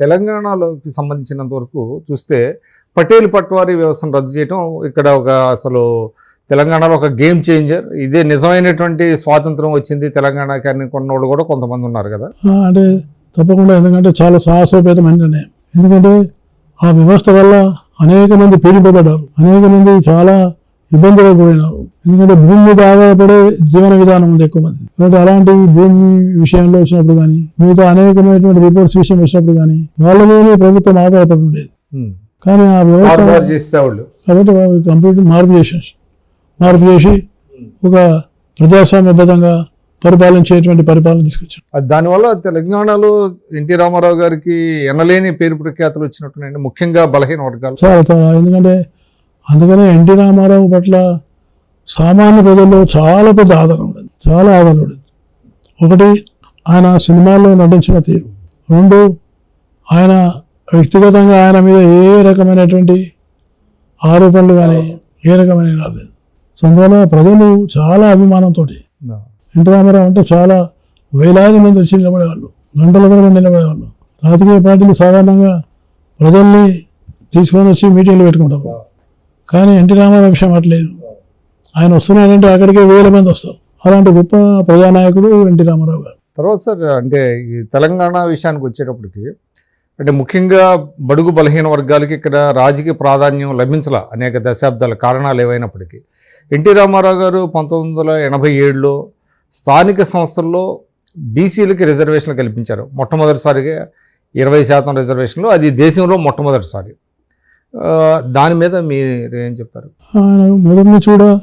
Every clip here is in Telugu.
తెలంగాణలోకి సంబంధించినంత వరకు చూస్తే పటేల్ పట్వారీ వ్యవస్థను రద్దు చేయడం ఇక్కడ ఒక అసలు తెలంగాణలో ఒక గేమ్ చేంజర్. ఇదే నిజమైనటువంటి స్వాతంత్రం వచ్చింది తెలంగాణకి అని కొన్నోళ్ళు కూడా కొంతమంది ఉన్నారు కదా. అంటే తప్పకుండా ఎందుకంటే చాలా సాహసోపేతమైన నిర్ణయం ఎందుకంటే ఆ వ్యవస్థ వల్ల అనేక మంది పీడిపడ్డారు అనేక మంది చాలా ఇబ్బందులకు గురైనారు ఎందుకంటే భూమి మీద ఆధారపడే జీవన విధానం ఉంది ఎక్కువ మంది. కాబట్టి అలాంటి భూమి విషయంలో వచ్చినప్పుడు కానీ మిగతా అనేకమైనటువంటి రిపోర్ట్స్ విషయం వచ్చినప్పుడు కానీ వాళ్ళ మీద ప్రభుత్వం ఆధారపడి ఉండేది. కానీ ఆ వ్యవస్థ కాబట్టి కంప్లీట్ మార్పు చేసేసి మార్పు చేసి ఒక ప్రజాస్వామ్యబద్ధంగా పరిపాలించేటువంటి పరిపాలన తీసుకొచ్చారు. అది దానివల్ల తెలంగాణలో ఎన్టీ రామారావు గారికి ఎనలేని పేరు ప్రఖ్యాతులు వచ్చినట్టున్నాయండి. ముఖ్యంగా బలహీన వర్గాలు. చాలా. ఎందుకంటే అందుకనే ఎన్టీ రామారావు పట్ల సామాన్య ప్రజల్లో చాలా పెద్ద ఆదరణ ఉండేది. చాలా ఆదరణ ఉండేది. ఒకటి ఆయన సినిమాల్లో నటించిన తీరు. రెండు ఆయన వ్యక్తిగతంగా ఆయన మీద ఏ రకమైనటువంటి ఆరోపణలు కానీ ఏ రకమైన రాలేదు. సో అందువల్ల ప్రజలు చాలా అభిమానంతో ఎన్టీ రామారావు అంటే చాలా వేలాది మంది వచ్చి నిలబడేవాళ్ళు గంటల తరబడి నిలబడేవాళ్ళు. రాజకీయ పార్టీలు సాధారణంగా ప్రజల్ని తీసుకొని వచ్చి మీటింగ్లు పెట్టుకుంటారు. కానీ ఎన్టీ రామారావు విషయం అట్లేదు. ఆయన వస్తున్నాడంటే అక్కడికే వేల మంది వస్తారు. అలాంటి గొప్ప ప్రజానాయకుడు ఎన్టీ రామారావు గారు. తర్వాత సార్ అంటే ఈ తెలంగాణ విషయానికి వచ్చేటప్పటికి అంటే ముఖ్యంగా బడుగు బలహీన వర్గాలకి ఇక్కడ రాజకీయ ప్రాధాన్యం లభించాల అనేక దశాబ్దాల కారణాలు ఏవైనప్పటికీ. ఎన్టీ రామారావు గారు పంతొమ్మిది వందల ఎనభై ఏడులో స్థానిక సంస్థల్లో బీసీలకి రిజర్వేషన్లు కల్పించారు. మొట్టమొదటిసారిగా ఇరవై శాతం రిజర్వేషన్లు అది దేశంలో మొట్టమొదటిసారి. దాని మీద మీరు ఏం చెప్తారు మొదటి నుంచి కూడా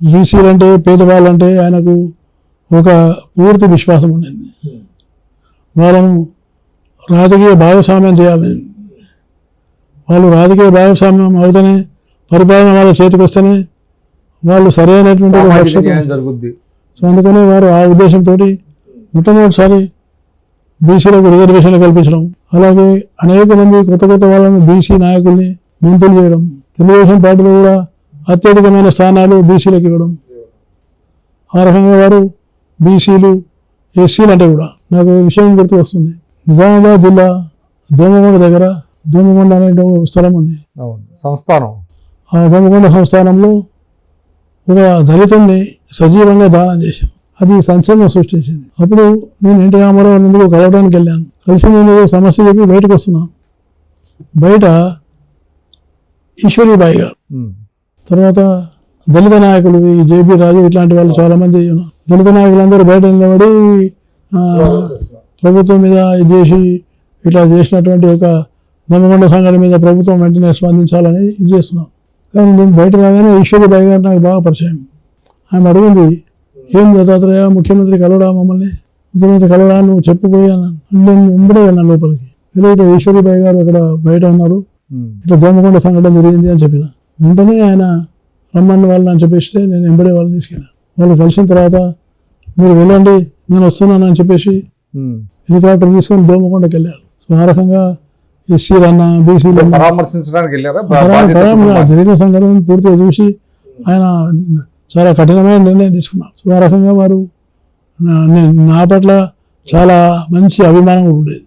బీసీలు అంటే పేదవాళ్ళంటే ఆయనకు ఒక పూర్తి విశ్వాసం ఉండింది. వాళ్ళను రాజకీయ భాగస్వామ్యం చేయాలి. వాళ్ళు రాజకీయ భాగస్వామ్యం అవుతూనే పరిపాలన వాళ్ళ చేతికి వస్తేనే వాళ్ళు సరైనటువంటి జరుగుద్ది. సో అందుకనే వారు ఆ ఉద్దేశంతో మొట్టమొదటిసారి బీసీలకు రిజర్వేషన్లు కల్పించడం. అలాగే అనేక మంది కొత్త కొత్త వాళ్ళని బీసీ నాయకుల్ని మంత్రులు చేయడం తెలుగుదేశం పార్టీలో కూడా అత్యధికమైన స్థానాలు బీసీలకు ఇవ్వడం. ఆ రకంగా వారు బీసీలు ఎస్సీలు అంటే కూడా నాకు విషయం గుర్తు వస్తుంది. నిజామాబాద్ జిల్లా దోమకొండ దగ్గర దోమకొండ అనే ఒక స్థలం ఉంది. సంస్థానం. ఆ దోమకొండ సంస్థానంలో ఒక దళితుడిని సజీవంగా దానం చేశాను అది సంచలనం సృష్టించింది. అప్పుడు నేను ఎన్టీ రామారావు ముందుకు కలవడానికి వెళ్ళాను. కలిసి నేను సమస్య చెప్పి బయటకు వస్తున్నాను. బయట ఈశ్వరీబాయి గారు. తర్వాత దళిత నాయకులు ఈ జేబీ రాజు ఇట్లాంటి వాళ్ళు చాలామంది. దళిత నాయకులందరూ బయట నిలబడి ప్రభుత్వం మీద ఇది చేసి ఇట్లా చేసినటువంటి ఒక దమ్మకొండ సంఘటన మీద ప్రభుత్వం వెంటనే స్పందించాలని ఇది చేస్తున్నాం. కానీ నేను బయట రాగానే ఈశ్వరీబాయి గారు నాకు బాగా పరిచయం. ఆమె అడిగింది ఏం దత్తాత్రేయ? ముఖ్యమంత్రి కలవడా మమ్మల్ని? ముఖ్యమంత్రి కలవడా నువ్వు చెప్పిపోయాను అంటే నేను వెంబడే వెళ్ళాను లోపలికి. వెళ్ళి ఈశ్వరీబాయి గారు అక్కడ బయట ఉన్నారు. ఇట్లా దోమకొండ సంఘటన జరిగింది అని చెప్పిన. వెంటనే ఆయన రమ్మని వాళ్ళని అని చెప్పేస్తే నేను ఎంబడే వాళ్ళని తీసుకెళ్ళాను. వాళ్ళు కలిసిన తర్వాత మీరు వెళ్ళండి నేను వస్తున్నాను అని చెప్పేసి. హెలికాప్టర్ తీసుకొని దోమకొండకి వెళ్ళారు. సో ఆ రకంగా ఎస్సీలు అన్న బీసీలు పరామర్శించడానికి. జరిగిన సంఘటన పూర్తిగా చూసి ఆయన చాలా కఠినమైన నిర్ణయం తీసుకున్నారు సో ఆ రకంగా వారు నా- నేను- నా పట్ల చాలా మంచి అభిమానం ఉండేది.